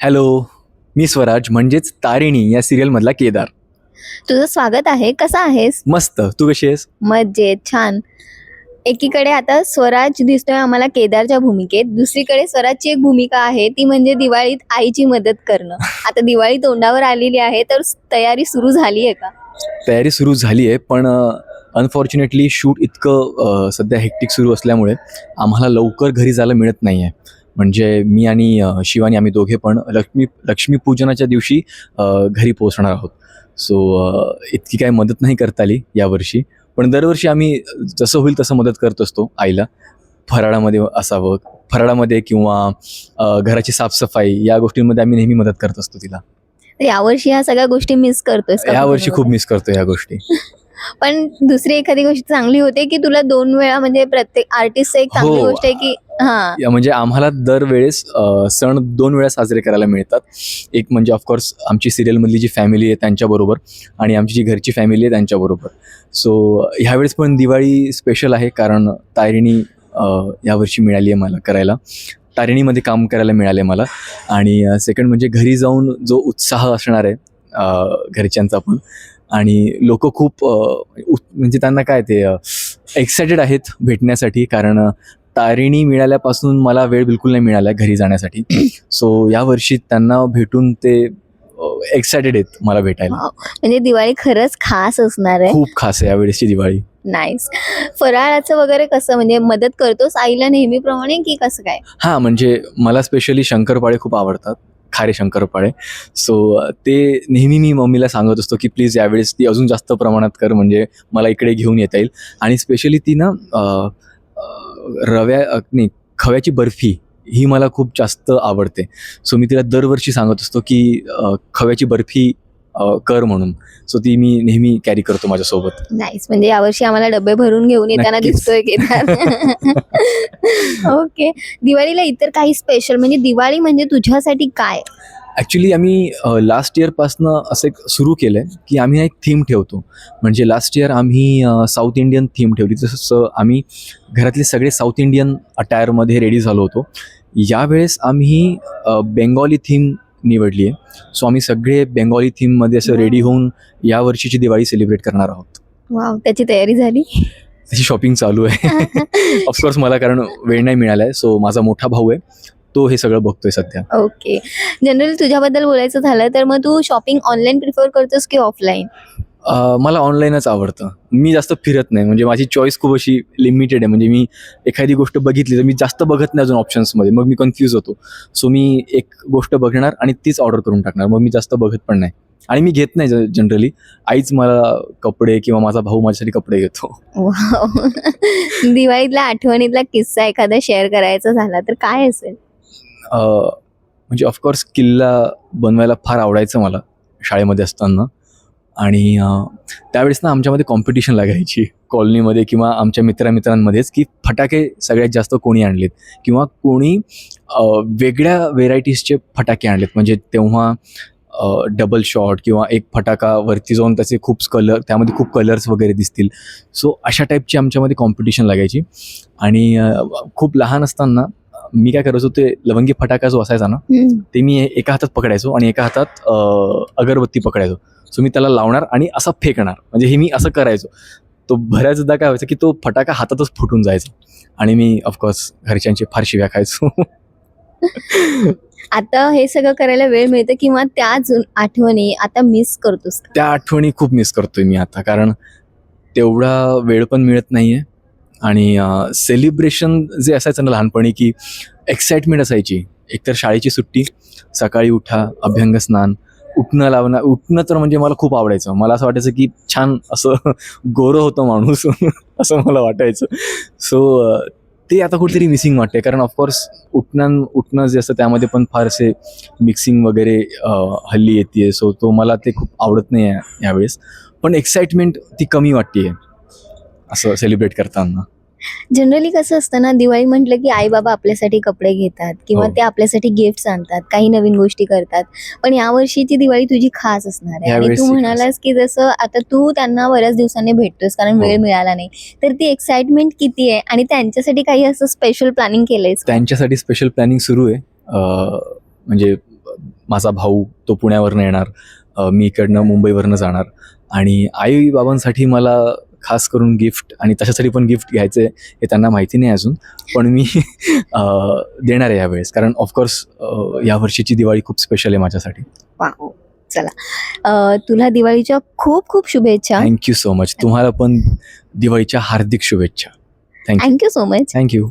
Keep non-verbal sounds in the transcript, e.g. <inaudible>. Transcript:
Hello मी स्वराज म्हणजेच तारिणी या सिरियलमधला केदार. तुझं स्वागत आहे कसा आहेस? मस्त. तू कशी आहेस? मजेत छान. एकीकडे आता स्वराज दिसतोय आम्हाला केदारच्या भूमिकेत. दुसरीकडे स्वराजची एक भूमिका आहे ती म्हणजे दिवाळीत आईची मदत करणं. आता दिवाळी तोंडावर आलेली आहे तर तयारी सुरू झाली आहे का? तयारी सुरू झाली आहे पण अनफॉर्च्युनेटली शूट इतकं अ, सध्या हेक्टिक सुरू असल्यामुळे आम्हाला लवकर घरी जायला मिळत नाही आहे म्हणजे मी आणि शिवानी आम्ही दोघे पण लक्ष्मी लक्ष्मीपूजनाच्या दिवशी घरी पोहोचणार आहोत. सो इतकी काय मदत नाही करता आली यावर्षी. पण दरवर्षी आम्ही जसं होईल तसं मदत करत असतो आईला. फराळामध्ये असावं फराळामध्ये किंवा घराची साफसफाई या गोष्टींमध्ये आम्ही नेहमी मदत करत असतो तिला. यावर्षी ह्या सगळ्या गोष्टी मिस करतोय या वर्षी खूप मिस करतो या गोष्टी. पण दुसरी एखादी गोष्ट चांगली होते की तुला दोन वेळा म्हणजे प्रत्येक आर्टिस्ट एक चांगली हो. गोष्ट आहे की हा. या म्हणजे आम्हाला दरवेळेस अ, सण दोन वेळा साजरे करायला मिळतात. एक म्हणजे ऑफकोर्स आमची सिरियलमधली जी फॅमिली आहे त्यांच्याबरोबर आणि आमची जी घरची फॅमिली आहे त्यांच्याबरोबर. सो ह्यावेळेस पण दिवाळी स्पेशल आहे कारण तारिणी अ, यावर्षी मिळाली आहे मला करायला. तारिणीमध्ये काम करायला मिळाले मला. आणि सेकंड म्हणजे घरी जाऊन जो उत्साह असणार आहे अ, घरच्यांचा पण. आणि लोक खूप अ, उत- म्हणजे त्यांना काय ते एक्सायटेड आहेत भेटण्यासाठी कारण तारिणी मिळाल्यापासून मला वेळ बिलकुल नाही मिळाला घरी जाण्यासाठी. सो यावर्षी त्यांना भेटून ते एक्सायटेड आहेत मला भेटायला. म्हणजे दिवाळी खरंच खास असणार आहे. खूप खास आहे यावेळेसची दिवाळी. नाईस फराळाचं वगैरे कसं म्हणजे मदत करतोस आईला नेहमीप्रमाणे की कसं काय? हां म्हणजे मला स्पेशली शंकरपाळे खूप आवडतात. खारे शंकरपाळे. सो ते नेहमी मी मम्मीला सांगत असतो की प्लीज यावेळेस ती अजून जास्त प्रमाणात कर म्हणजे मला इकडे घेऊन येता येईल. आणि स्पेशली ती ना रव्या नाही खव्याची बर्फी ही मला खूप जास्त आवडते. सो मी तिला दरवर्षी सांगत असतो की खव्याची बर्फी कर म्हणून. सो ती मी नेहमी कॅरी करतो माझ्यासोबत. नाईस म्हणजे यावर्षी आम्हाला डबे भरून घेऊन येताना. दिसतोय केदार ओके <laughs> दिवाळीला इतर काही स्पेशल म्हणजे दिवाळी म्हणजे तुझ्यासाठी काय? ॲक्च्युली आम्ही लास्ट इयरपासनं असं एक सुरू केलं आहे की आम्ही एक थीम ठेवतो. म्हणजे लास्ट इयर आम्ही साऊथ इंडियन थीम ठेवली. जसं आम्ही घरातले सगळे साऊथ इंडियन अटायरमध्ये रेडी झालो होतो. यावेळेस आम्ही बेंगॉली थीम निवडली आहे. सो आम्ही सगळे बेंगॉली थीममध्ये असं. रेडी होऊन या वर्षीची दिवाळी सेलिब्रेट करणार आहोत. वाव त्याची तयारी झाली? त्याची शॉपिंग चालू आहे. <laughs> ऑफकोर्स मला कारण वेळ नाही मिळाला आहे सो माझा मोठा भाऊ आहे. तो हे सगळं बघतोय सध्या. ओके. जनरली तुझ्याबद्दल बोलायचं झालं तर मग तू शॉपिंग ऑनलाईन प्रिफर करतोस की ऑफलाईन? मला ऑनलाईनच आवडतं. मी जास्त फिरत नाही. म्हणजे माझी चॉईस खूप अशी लिमिटेड आहे. म्हणजे मी एखादी गोष्ट बघितली तर मी जास्त बघत नाही अजून ऑप्शन्समध्ये मग मी कन्फ्यूज होतो. सो मी एक गोष्ट बघणार आणि तीच ऑर्डर करून टाकणार. मग मी जास्त बघत पण नाही. आणि मी घेत नाही जनरली आईच मला कपडे किंवा माझा भाऊ माझ्यासाठी कपडे घेतो. <laughs> दिवाळीतला आठवणीतला किस्सा एखादा शेअर करायचा झाला तर काय असेल? म्हणजे ऑफकोर्स किल्ला बनवायला फार आवडायचं मला शाळेमध्ये असताना. आणि त्यावेळेस ना आमच्यामध्ये कॉम्पिटिशन लागायची कॉलनीमध्ये किंवा आमच्या मित्रामित्रांमध्येच की फटाके सगळ्यात जास्त कोणी आणलेत? किंवा कोणी वेगळ्या व्हेरायटीजचे फटाके आणलेत? म्हणजे तेव्हा डबल शॉट किंवा एक फटाका वरती जाऊन त्याचे खूप कलर त्यामध्ये खूप कलर्स वगैरे दिसतील. सो अशा टाईपची आमच्यामध्ये कॉम्पिटिशन लागायची. आणि खूप लहान असताना मी काय करायचो ते लवंगी फटाका जो असायचा ना. ते मी एका हातात पकडायचो आणि एका हातात अगरबत्ती पकडायचो. सो मी त्याला लावणार आणि असा फेकणार. म्हणजे हे मी असं करायचो. तो बऱ्याचदा काय व्हायचं की तो फटाका हातातच फुटून जायचा. आणि मी ऑफकोर्स घरच्यांची फार शिव्या खायचो. <laughs> आता हे सगळं करायला वेळ मिळतं किंवा त्या आठवणी आता मिस करतोस? त्या आठवणी खूप मिस करतोय मी आता. कारण तेवढा वेळ पण मिळत नाही आहे आणि सेलिब्रेशन जे असायचं ना लहानपणी की एक्साइटमेंट असायची. एकतर शाळेची सुट्टी सकाळी उठा अभ्यंग स्नान उठणं लावणं उठणं तर म्हणजे मला खूप आवडायचं. मला असं वाटायचं की छान असं <laughs> गोरं होतं माणूस <laughs> असं मला वाटायचं. सो ते आता कुठेतरी मिसिंग वाटते कारण ऑफकोर्स उठणं उठणं जे असतं त्यामध्ये पण फारसे मिक्सिंग वगैरे हल्ली येते सो तो मला ते खूप आवडत नाही आहे यावेळेस. पण एक्साइटमेंट ती कमी वाटते आहे असं सेलिब्रेट करताना जनरली कसं असतं ना दिवाळी म्हटलं की आई बाबा आपल्यासाठी कपडे घेतात किंवा हो. ते आपल्यासाठी गिफ्ट आणतात काही नवीन गोष्टी करतात पण या वर्षीची दिवाळी तुझी खास असणार आहे आणि तू खास. म्हणालास की जसं आता तू त्यांना बऱ्याच दिवसांनी भेटतोस कारण हो. वेळ मिळाला नाही तर ती एक्साइटमेंट किती आहे आणि त्यांच्यासाठी काही असं स्पेशल प्लॅनिंग केलंयस का? त्यांच्यासाठी स्पेशल प्लॅनिंग सुरू आहे अ, म्हणजे माझा भाऊ तो पुण्यावरनं येणार अ, मी इकडनं मुंबईवरनं जाणार आणि आई बाबांसाठी मला खास करून गिफ्ट आणि तशासाठी पण गिफ्ट घ्यायचं आहे हे त्यांना माहिती नाही अजून पण मी देणार आहे यावेळेस. कारण ऑफकोर्स या वर्षीची दिवाळी खूप स्पेशल आहे माझ्यासाठी. चला. तुला दिवाळीच्या खूप खूप शुभेच्छा. थँक्यू सो मच तुम्हाला पण दिवाळीच्या हार्दिक शुभेच्छा. Thank you thank you so much thank you